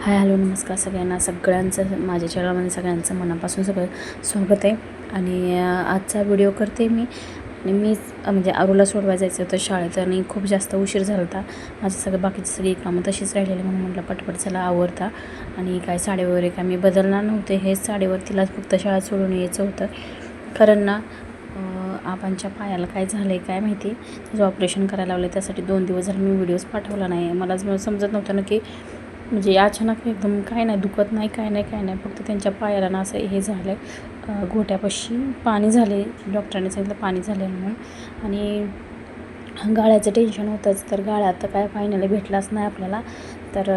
Hi hello नमस्कार सगळ्यांना. सगळ्यांचं माझ्या चॅनलमध्ये सगळ्यांचं मनापासून सगळं स्वागत आहे. आणि आजचा व्हिडिओ करते मी. आणि मीच म्हणजे आरूला सोडवायला जायचं होतं शाळेत आणि खूप जास्त उशीर झाला होता. माझं सगळं बाकीची सगळी कामं तशीच राहिलेली म्हणून म्हटलं पटपट चला आवरता. आणि काय साडे वगैरे काय मी बदलणार नव्हते. हेच साडीवर तिला फक्त शाळा सोडून यायचं होतं. कारण ना आपांच्या आबांच्या पायाला काय झालं आहे काय माहिती? त्याचं ऑपरेशन करायला लावलं त्यासाठी दोन दिवस झाले मी व्हिडिओज पाठवला नाही. मला समजत नव्हतं ना की म्हणजे अचानक एकदम काय नाही दुखत नाही काय नाही काय नाही. फक्त त्यांच्या पायाला ना असं हे झालं आहे घोट्यापाशी पाणी झाले डॉक्टरांनी सांगितलं पाणी झालं म्हणून. आणि गाळ्याचं टेन्शन होतंच. तर गाळा तर काय फायनली भेटलाच नाही आपल्याला. तर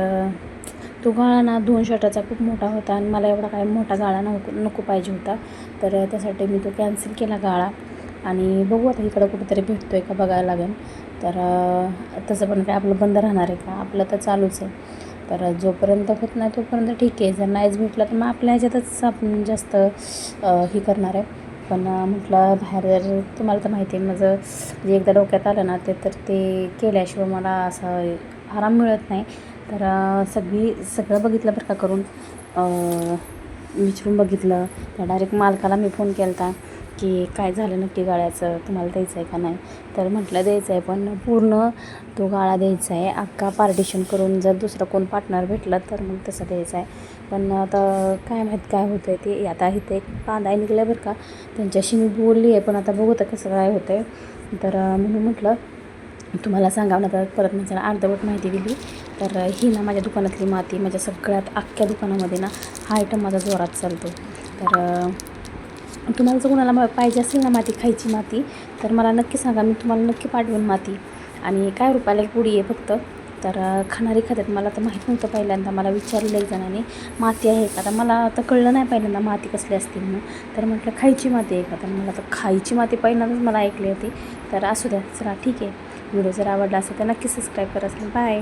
तो गाळा ना दोन शर्टाचा खूप मोठा होता आणि मला एवढा काय मोठा गाळा नको नको पाहिजे होता. तर त्यासाठी मी तो कॅन्सल केला गाळा. आणि बघू आता इकडं कुठेतरी भेटतो आहे का बघायला लागेल. तर तसं पण काय आपलं बंद राहणार आहे का? आपलं तर चालूच आहे. तर जोपर्यंत होत नाही तोपर्यंत ठीक आहे. जर नाहीच भेटलं तर मग आपल्या ह्याच्यातच आपण जास्त हे करणार आहे. पण म्हटलं बाहेर जर तुम्हाला तर माहिती आहे माझं जे एकदा डोक्यात आलं ना ते तर ते केल्याशिवाय मला असं आराम मिळत नाही. तर सगळी सगळं बघितलं बरं का करून विचारून बघितलं. त्या डायरेक्ट मालकाला मी फोन केला होता की काय झालं नक्की गाळ्याचं तुम्हाला द्यायचं आहे का नाही? तर म्हटलं द्यायचं आहे पण पूर्ण तो गाळा द्यायचा आहे. अख्खा पार्टिशन करून जर दुसरं कोण पार्टनर भेटलं तर मग तसं द्यायचं आहे. पण आता काय माहीत काय होतं आहे ते. आता इथे एक कांदा निघलं बरं का. त्यांच्याशी मी बोलली आहे पण आता बघू तर कसं काय होतं आहे तर म्हणून म्हटलं तुम्हाला सांगावं ना तर परत मी जरा अर्धवट माहिती दिली. तर ही ना माझ्या दुकानातली माती माझ्या सगळ्यात अख्ख्या दुकानामध्ये ना हा आयटम माझा जोरात चालतो. तर तुम्हाला जर कोणाला पाहिजे असेल ना माती खायची माती तर मला नक्की सांगा. मी तुम्हाला नक्की पाठवेन माती. आणि काय रुपयाला एक पुडी आहे फक्त? तर खाणारी खात्यात मला तर माहीत नव्हतं पहिल्यांदा. मला विचारलं एक जणांनी माती आहे का? तर मला आता कळलं नाही पहिल्यांदा माती कसली असते म्हणून. तर म्हटलं खायची माती आहे का? तर मला तर खायची माती पहिल्यांदाच मला ऐकली होती. तर असू द्या चला ठीक आहे. व्हिडिओ जर आवडला असेल तर नक्की सबस्क्राईब करा. बाय